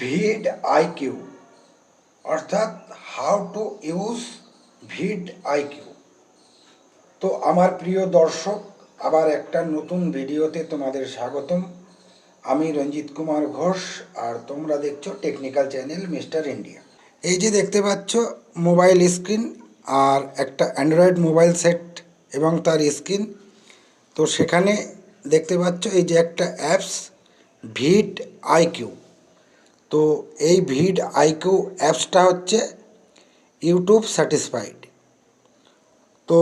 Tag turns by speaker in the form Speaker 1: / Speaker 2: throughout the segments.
Speaker 1: ভিড IQ অর্থাৎ how to use vid IQ তো আমার প্রিয় দর্শক, আবার একটা নতুন ভিডিওতে তোমাদের স্বাগতম। আমি রঞ্জিত কুমার ঘোষ, আর তোমরা দেখছ টেকনিক্যাল চ্যানেল মিস্টার ইন্ডিয়া এই যে দেখতে পাচ্ছ মোবাইল স্ক্রিন আর একটা অ্যান্ড্রয়েড মোবাইল সেট এবং তার স্ক্রিন তো সেখানে দেখতে পাচ্ছ এই যে একটা অ্যাপস ভিড আইকিউ তো এই ভিড আইকিউ অ্যাপসটা হচ্ছে ইউটিউব স্যাটিসফাইড। তো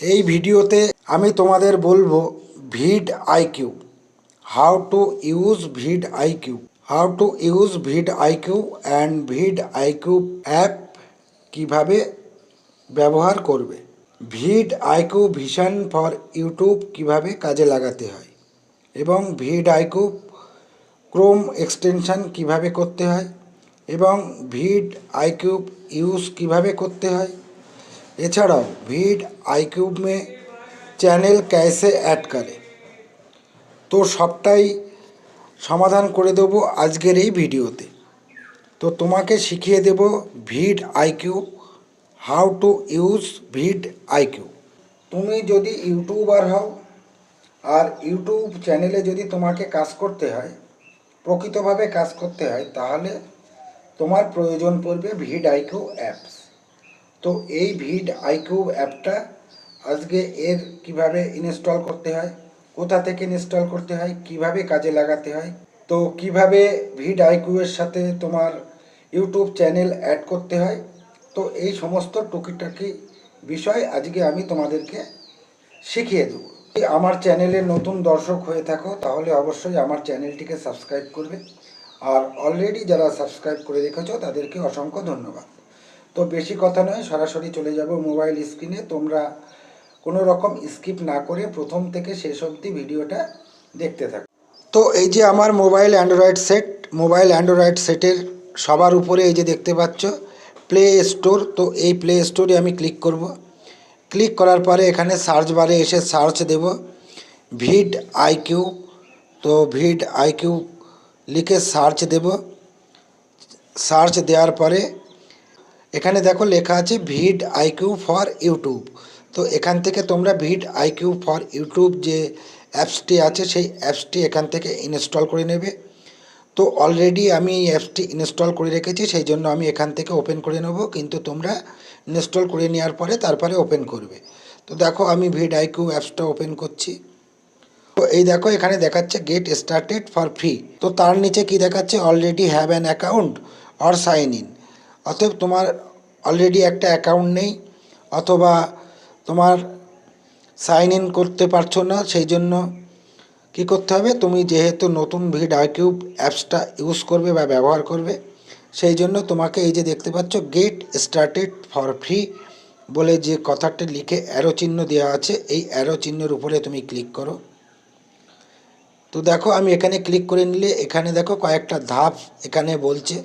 Speaker 1: এই ভিডিওতে আমি তোমাদের বলব VidIQ, how to use VidIQ. How to use VidIQ and VidIQ app কীভাবে ব্যবহার করবে। VidIQ vision for YouTube কীভাবে কাজে লাগাতে হয় এবং ভিড আইকিউ ক্রোম এক্সটেনশন কিভাবে করতে হয় এবং ভিড আইকিউব ইউজ কিভাবে করতে হয় এছাড়াও ভিড আইকিউব মে চ্যানেল कैसे ऐड করে তো সবটাই সমাধান করে দেবো আজকের এই ভিডিওতে তো তোমাকে শিখিয়ে দেব vidIQ how to use vidIQ তুমি যদি ইউটিউবার হও আর ইউটিউব চ্যানেলে যদি তোমাকে কাজ করতে হয় প্রকৃতভাবে কাজ করতে হয়, তাহলে তোমার প্রয়োজন পড়বে ভিড আইকিউ অ্যাপস। তো এই ভিড আইকিউ অ্যাপটা আজকে এর কীভাবে ইনস্টল করতে হয়, কোথা থেকে ইনস্টল করতে হয়, কীভাবে কাজে লাগাতে হয়, তো কীভাবে ভিড আইকিউ এর সাথে তোমার ইউটিউব চ্যানেল অ্যাড করতে হয়, তো এই সমস্ত টুকিটাকি বিষয় আজকে আমি তোমাদেরকে শিখিয়ে দেবো। আমার চ্যানেলে নতুন দর্শক হয়ে থাকো, তাহলে অবশ্যই আমার চ্যানেলটিকে সাবস্ক্রাইব করবে। আর অলরেডি যারা সাবস্ক্রাইব করে রেখেছো, তাদেরকে অসংখ্য ধন্যবাদ। তো বেশি কথা নয়, সরাসরি চলে যাব মোবাইল স্ক্রিনে তোমরা কোনো রকম স্কিপ না করে প্রথম থেকে শেষ অবধি ভিডিওটা দেখতে থাকো। তো এই যে আমার mobile Android set mobile Android সেটের সবার উপরে এই যে দেখতে পাচ্ছ প্লে স্টোর তো এই প্লে স্টোরে আমি ক্লিক করব। ক্লিক করার পরে এখানে সার্চ বারে এসে সার্চ দেব, ভিড আইকিউ, তো ভিড আইকিউ লিখে সার্চ দেব। সার্চ দেওয়ার পরে এখানে দেখো লেখা আছে ভিড আইকিউ ফর ইউটিউব। তো এখান থেকে তোমরা ভিড আইকিউ ফর ইউটিউব যে অ্যাপসটি আছে, সেই অ্যাপসটি এখান থেকে ইনস্টল করে নেবে। তো অলরেডি আমি এই অ্যাপসটি ইনস্টল করে রেখেছি, সেই জন্য আমি এখান থেকে ওপেন করে নেব। কিন্তু তোমরা ইনস্টল করে নেওয়ার পরে তারপরে ওপেন করবে। তো দেখো আমি ভিড আইকিউ অ্যাপসটা ওপেন করছি। তো এই দেখো এখানে দেখাচ্ছে গেট স্টার্টেড ফর ফ্রি তো তার নিচে কি দেখাচ্ছে? Already have an account or sign in অতএব তোমার অলরেডি একটা অ্যাকাউন্ট নেই। অথবা তোমার সাইন ইন করতে পারছ না, সেই জন্য কী করতে হবে? তুমি যেহেতু নতুন ভিড আইকিউব অ্যাপসটা ইউজ করবে বা ব্যবহার করবে, সেই জন্য তোমাকে এই যে দেখতে পাচ্ছ, গেট স্টার্টেড ফর ফ্রি বলে যে কথাটি লিখে অ্যারো চিহ্ন দেওয়া আছে, এই অ্যারো চিহ্নের উপরে তুমি ক্লিক করো। তো দেখো, আমি এখানে ক্লিক করে নিলে, এখানে দেখো কয়েকটা ধাপ এখানে বলছে।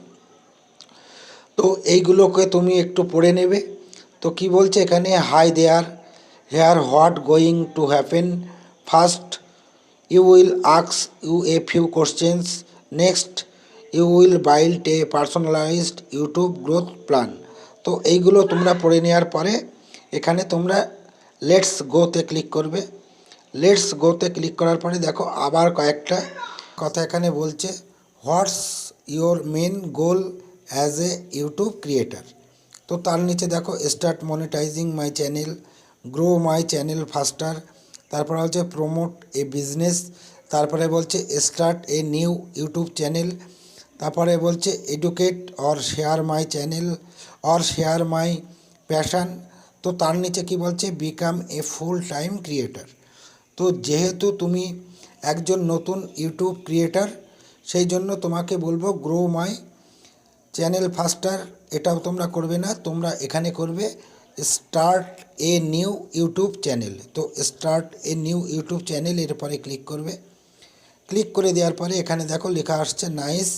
Speaker 1: তো এইগুলোকে তুমি একটু পড়ে নেবে। তো কি বলছে এখানে hi there here what going to happen first you will আক্স you a few questions next you will build a personalised YouTube growth plan তো এইগুলো তোমরা পড়ে নেওয়ার পরে এখানে তোমরা লেটস গোতে ক্লিক করবে। লেটস গোতে ক্লিক করার পরে দেখো আবার কয়েকটা কথা এখানে বলছে what's your main goal as a YouTube creator তো তার নিচে দেখো start monetising my channel grow my channel faster তারপরে হচ্ছে প্রমোট এ বিজনেস তারপরে বলছে start a new YouTube channel তারপরে বলছে educate or share my channel or share my passion তো তার নিচে কি বলছে become a full time creator তো যেহেতু তুমি একজন নতুন ইউটিউব ক্রিয়েটার সেই জন্য তোমাকে বলব গ্রো মাই চ্যানেল ফাস্টার এটাও তোমরা করবে না, তোমরা এখানে করবে। Start a new YouTube channel. তো start a new YouTube channel এর পরে ক্লিক করবে। ক্লিক করে দেওয়ার পরে এখানে দেখো লেখা আসছে, nice,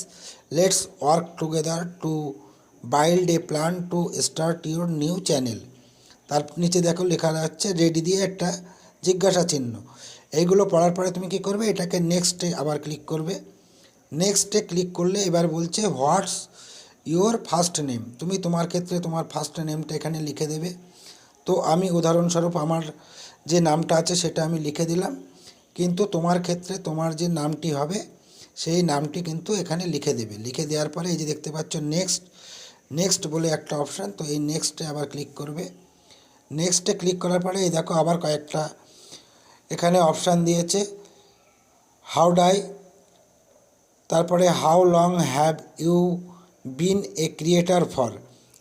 Speaker 1: let's work together to build a plan to start your new channel. তার নিচে দেখো লেখা যাচ্ছে রেডি দিয়ে একটা জিজ্ঞাসা চিহ্ন। এইগুলো পড়ার পরে তুমি কি করবে? এটাকে নেক্সটে আবার ক্লিক করবে। নেক্সটে ক্লিক করলে এবার বলছে, হোয়াটস ইওর ফার্স্ট নেম তুমি তোমার ক্ষেত্রে তোমার ফার্স্ট নেমটা এখানে লিখে দেবে। তো আমি উদাহরণস্বরূপ আমার যে নামটা আছে সেটা আমি লিখে দিলাম। কিন্তু তোমার ক্ষেত্রে তোমার যে নামটি হবে, সেই নামটি কিন্তু এখানে লিখে দেবে। লিখে দেওয়ার পরে এই যে দেখতে পাচ্ছ নেক্সট নেক্সট বলে একটা অপশান তো এই নেক্সটে আবার ক্লিক করবে। নেক্সটে ক্লিক করার পরে এই দেখো আবার কয়েকটা এখানে অপশান দিয়েছে হাউ ডাই তারপরে how long have you been a creator for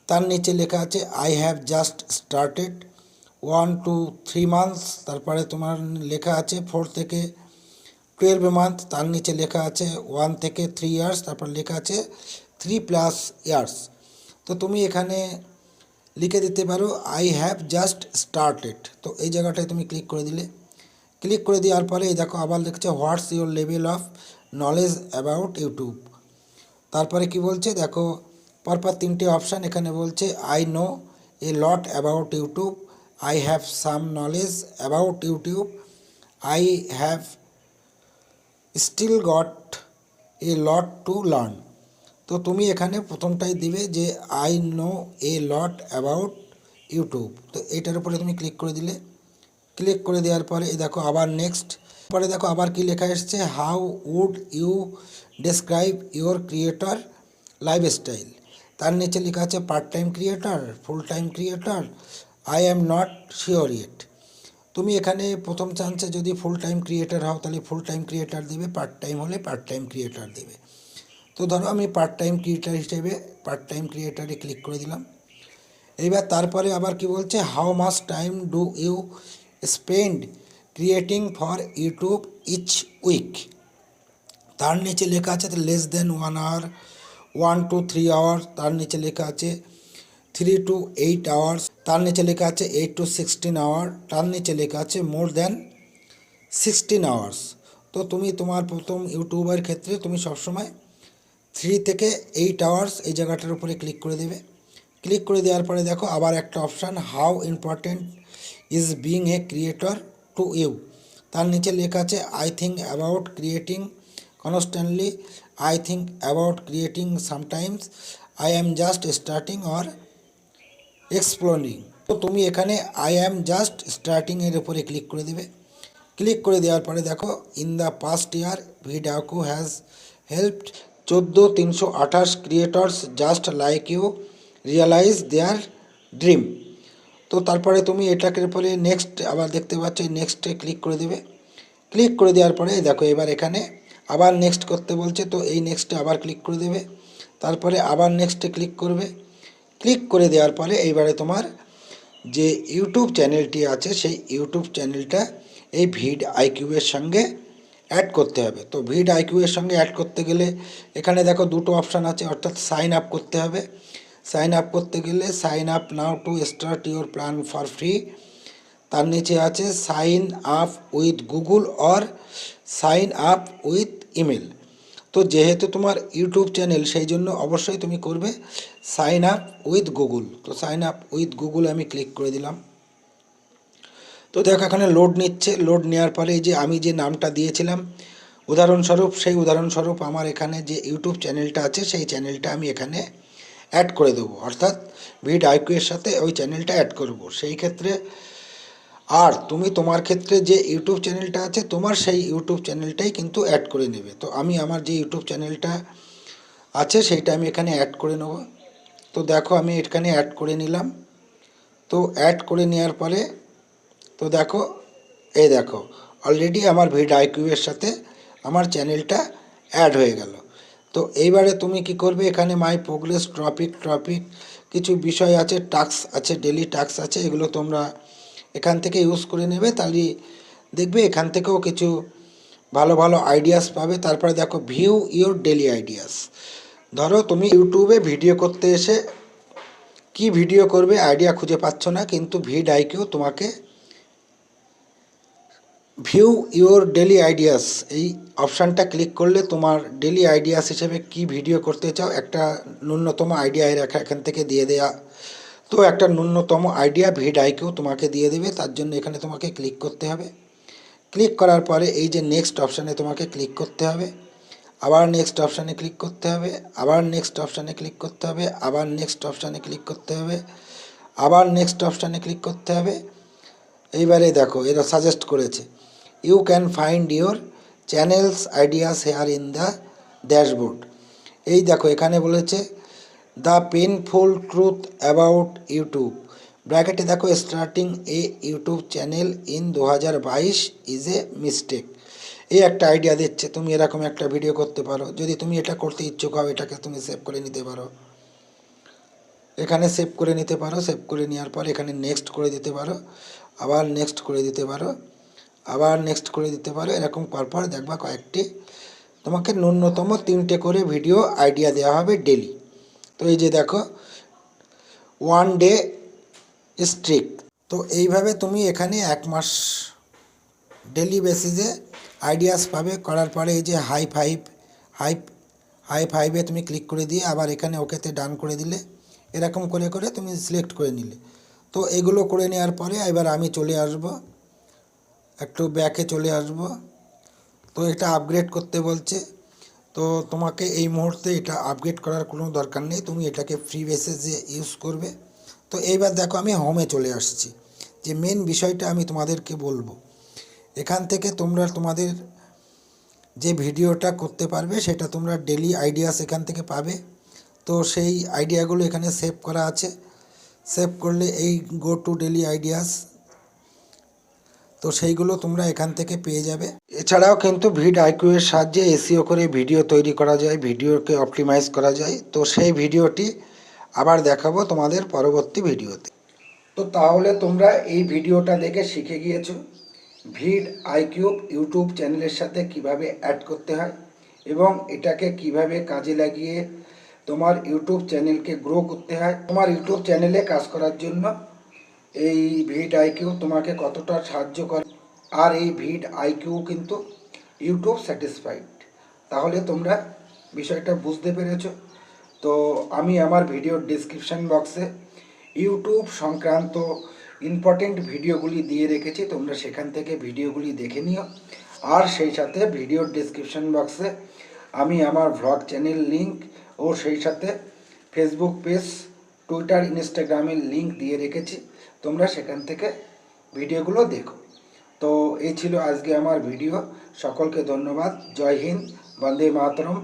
Speaker 1: তার নিচে লেখা আছে I have just started one two three months তারপরে তোমার লেখা আছে ফোর থেকে টুয়েলভ মান্থ তার নিচে লেখা আছে ওয়ান থেকে থ্রি ইয়ার্স তারপর লেখা আছে থ্রি প্লাস ইয়ার্স তো তুমি এখানে লিখে দিতে পারো আই হ্যাভ জাস্ট স্টার্টেড তো এই জায়গাটায় তুমি ক্লিক করে দিলে। ক্লিক করে দেওয়ার পরে এই দেখো আবার লিখছে what's your level of knowledge about YouTube তারপরে কি বলছে? দেখো, পরপর তিনটে অপশান এখানে বলছে I know a lot about YouTube I have some knowledge about YouTube I have still got a lot to learn তো তুমি এখানে প্রথমটাই দিবে যে I know a lot about YouTube তো এইটার উপরে তুমি ক্লিক করে দিলে। ক্লিক করে দেওয়ার পরে দেখো, আবার নেক্সট পরে দেখো আবার কি লেখা এসছে? How would you describe your creator lifestyle তার নিচে লেখা আছে part time creator full time creator I am not sure it তুমি এখানে প্রথম চান্সে যদি ফুল টাইম ক্রিয়েটার হও, তাহলে ফুল টাইম ক্রিয়েটার দেবে পার্ট টাইম হলে পার্ট টাইম ক্রিয়েটার দেবে। তো ধরো আমি পার্ট টাইম ক্রিয়েটার হিসেবে পার্ট টাইম ক্রিয়েটারে ক্লিক করে দিলাম। এইবার তারপরে আবার কি বলছে? How much time do you spend creating for YouTube each week তার নিচে লেখা আছে less than one hour one two three hour তার নিচে লেখা আছে থ্রি টু এইট আওয়ার্স তার নিচে লেখা আছে এইট টু সিক্সটিন আওয়ার তার নিচে লেখা আছে মোর দেন সিক্সটিন আওয়ার্স তো তুমি তোমার প্রথম ইউটিউবের ক্ষেত্রে তুমি সবসময় থ্রি থেকে এইট আওয়ার্স এই জায়গাটার উপরে ক্লিক করে দেবে। ক্লিক করে দেওয়ার পরে দেখো আবার একটা option how important is being a creator to you তার নিচে লেখা আছে I think about creating constantly I think about creating sometimes I am just starting or exploring তো তুমি এখানে আই অ্যাম জাস্ট স্টার্টিংয়ের উপরে ক্লিক করে দেবে। ক্লিক করে দেওয়ার পরে দেখো in the past year VidIQ has helped চোদ্দ তিনশো আঠাশ creators just like you realise their dream তো তারপরে তুমি এটাকে পরে নেক্সট আবার দেখতে পাচ্ছ নেক্সটে ক্লিক করে দেবে। ক্লিক করে দেওয়ার পরে দেখো এবার এখানে আবার নেক্সট করতে বলছে, তো এই নেক্সটে আবার ক্লিক করে দেবে। তারপরে আবার নেক্সটে ক্লিক করবে। ক্লিক করে দেওয়ার পরে এইবারে তোমার যে ইউটিউব চ্যানেলটি আছে, সেই ইউটিউব চ্যানেলটা এই ভিড আইকিউয়ের সঙ্গে অ্যাড করতে হবে। তো ভিড আইকিউয়ের সঙ্গে অ্যাড করতে গেলে এখানে দেখো দুটো অপশান আছে, অর্থাৎ সাইন আপ করতে হবে। সাইন আপ করতে গেলে sign up now to start your plan for free তার নিচে আছে sign up with Google or sign up with email তো যেহেতু তোমার ইউটিউব চ্যানেল সেই জন্য অবশ্যই তুমি করবে সাইন আপ উইথ গুগল তো সাইন আপ উইথ গুগল আমি ক্লিক করে দিলাম। তো দেখো এখানে লোড নিচ্ছে। লোড নেওয়ার পরে যে আমি যে নামটা দিয়েছিলাম, উদাহরণস্বরূপ সেই উদাহরণস্বরূপ আমার এখানে যে ইউটিউব চ্যানেলটা আছে, সেই চ্যানেলটা আমি এখানে অ্যাড করে দেবো। অর্থাৎ ভিড আইকিউয়ের সাথে ওই চ্যানেলটা অ্যাড করব। সেই ক্ষেত্রে আর তুমি তোমার ক্ষেত্রে যে ইউটিউব চ্যানেলটা আছে, তোমার সেই ইউটিউব চ্যানেলটাই কিন্তু অ্যাড করে নেবে। তো আমি আমার যে ইউটিউব চ্যানেলটা আছে, সেইটা আমি এখানে অ্যাড করে নেব। তো দেখো আমি এখানে অ্যাড করে নিলাম। তো অ্যাড করে নেওয়ার পরে, তো দেখো, এই দেখো অলরেডি আমার ভিড আইকিউয়ের সাথে আমার চ্যানেলটা অ্যাড হয়ে গেল। তো এইবারে তুমি কি করবে? এখানে মাই প্রোগ্রেস টপিক টপিক কিছু বিষয় আছে টাস্ক আছে ডেলি টাস্ক আছে, এগুলো তোমরা এখান থেকে ইউজ করে নেবে। তাহলে দেখবে এখান থেকেও কিছু ভালো ভালো আইডিয়াস পাবে। তারপরে দেখো ভিউ ইওর ডেলি আইডিয়াস ধরো তুমি ইউটিউবে ভিডিও করতে এসে কি ভিডিও করবে? আইডিয়া খুঁজে পাচ্ছ না, কিন্তু ভিড আইকিউ তোমাকে ভিউ ইওর ডেলি আইডিয়াস, এই অপশানটা ক্লিক করলে তোমার ডেলি আইডিয়াস হিসেবে কি ভিডিও করতে চাও, একটা ন্যূনতম আইডিয়া রেখা এখান থেকে দিয়ে দেয়া। তো একটা ন্যূনতম আইডিয়া ভিড আইকেও তোমাকে দিয়ে দেবে, তার জন্য এখানে তোমাকে ক্লিক করতে হবে। ক্লিক করার পরে এই যে নেক্সট অপশানে তোমাকে ক্লিক করতে হবে, আবার নেক্সট অপশানে ক্লিক করতে হবে, আবার নেক্সট অপশানে ক্লিক করতে হবে, আবার নেক্সট অপশানে ক্লিক করতে হবে, আবার নেক্সট অপশানে ক্লিক করতে হবে। এইবারে দেখো, এরা সাজেস্ট করেছে। You can find your channels ideas here in the dashboard এই দেখো, এখানে বলেছে the painful truth about YouTube ব্র্যাকেটে দেখো starting a YouTube channel in দু হাজার বাইশ ইজ এ মিস্টেক এই একটা আইডিয়া দিচ্ছে, তুমি এরকম একটা ভিডিও করতে পারো। যদি তুমি এটা করতে ইচ্ছুক হও, এটাকে তুমি সেভ করে নিতে পারো। এখানে সেভ করে নিতে পারো সেভ করে নেওয়ার পর এখানে নেক্সট করে দিতে পারো। আবার নেক্সট করে দিতে পারো। আবার নেক্সট করে দিতে পারো। এরকম পরপর দেখবা কয়েকটি তোমাকে ন্যূনতম তিনটে করে ভিডিও আইডিয়া দেওয়া হবে ডেলি তো এই যে দেখো ওয়ান ডে স্ট্রিক তো এইভাবে তুমি এখানে এক মাস ডেলি বেসিসে আইডিয়াস পাবে। করার পরে এই যে হাই ফাইভ হাই হাই ফাইভে তুমি ক্লিক করে দিয়ে আবার এখানে ওকেতে ডান করে দিলে। এরকম করে করে তুমি সিলেক্ট করে নিলে। তো এগুলো করে নেওয়ার পরে এবার আমি চলে আসব। একটু ব্যাকে চলে আসব। তো এটা আপগ্রেড করতে বলছে। তো তোমাকে এই মুহূর্তে এটা আপগ্রেড করার কোনো দরকার নেই। তুমি এটাকে ফ্রি বেসিসে ইউজ করবে। তো এইবার দেখো আমি হোমে চলে আসছি। যে মেন বিষয়টা আমি তোমাদেরকে বলব। এখান থেকে তোমরা তোমাদের যে ভিডিওটা করতে পারবে, সেটা তোমরা ডেলি আইডিয়াস এখান থেকে পাবে। তো সেই আইডিয়াগুলো এখানে সেভ করা আছে। সেভ করলে এই গো টু ডেলি আইডিয়াস তো সেইগুলো তোমরা এখান থেকে পেয়ে যাবে। এছাড়াও কিন্তু ভিড আইকিউ এর সাহায্যে এসিও করে ভিডিও তৈরি করা যায়, ভিডিওকে অপটিমাইজ করা যায়। তো সেই ভিডিওটি আবার দেখাবো তোমাদের পরবর্তী ভিডিওতে। তো তাহলে তোমরা এই ভিডিওটা দেখে শিখে গিয়েছো ভিড আইকিউব ইউটিউব চ্যানেলের সাথে কীভাবে অ্যাড করতে হয় এবং এটাকে কীভাবে কাজে লাগিয়ে তোমার ইউটিউব চ্যানেলকে গ্রো করতে হয়। তোমার ইউটিউব চ্যানেলে কাজ করার জন্য এই ভিড আইকিউ তোমাকে কতটা সাহায্য করে? আর এই ভিড আইকিউ কিন্তু ইউটিউব স্যাটিসফাইড। তাহলে তোমরা বিষয়টা বুঝতে পেরেছ। তো আমি আমার ভিডিওর ডিসক্রিপশান বক্সে ইউটিউব সংক্রান্ত ইম্পর্টেন্ট ভিডিওগুলি দিয়ে রেখেছি। তোমরা সেখান থেকে ভিডিওগুলি দেখে নিও। আর সেই সাথে ভিডিওর ডিসক্রিপশান বক্সে আমি আমার ভ্লগ চ্যানেল লিংক ও সেই সাথে ফেসবুক পেজ, টুইটার, ইনস্টাগ্রামের লিংক দিয়ে রেখেছি। তোমরা সেখান থেকে ভিডিওগুলো দেখো। তো এই ছিল আজকে আমার ভিডিও। সকলকে ধন্যবাদ। জয় হিন্দ, বন্দে মাতরম।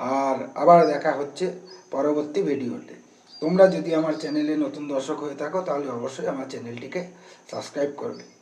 Speaker 1: আর আবার দেখা হচ্ছে পরবর্তী ভিডিওতে। তোমরা যদি আমার চ্যানেলে নতুন দর্শক হয়ে থাকো, তাহলে অবশ্যই আমার চ্যানেলটিকে সাবস্ক্রাইব করবে।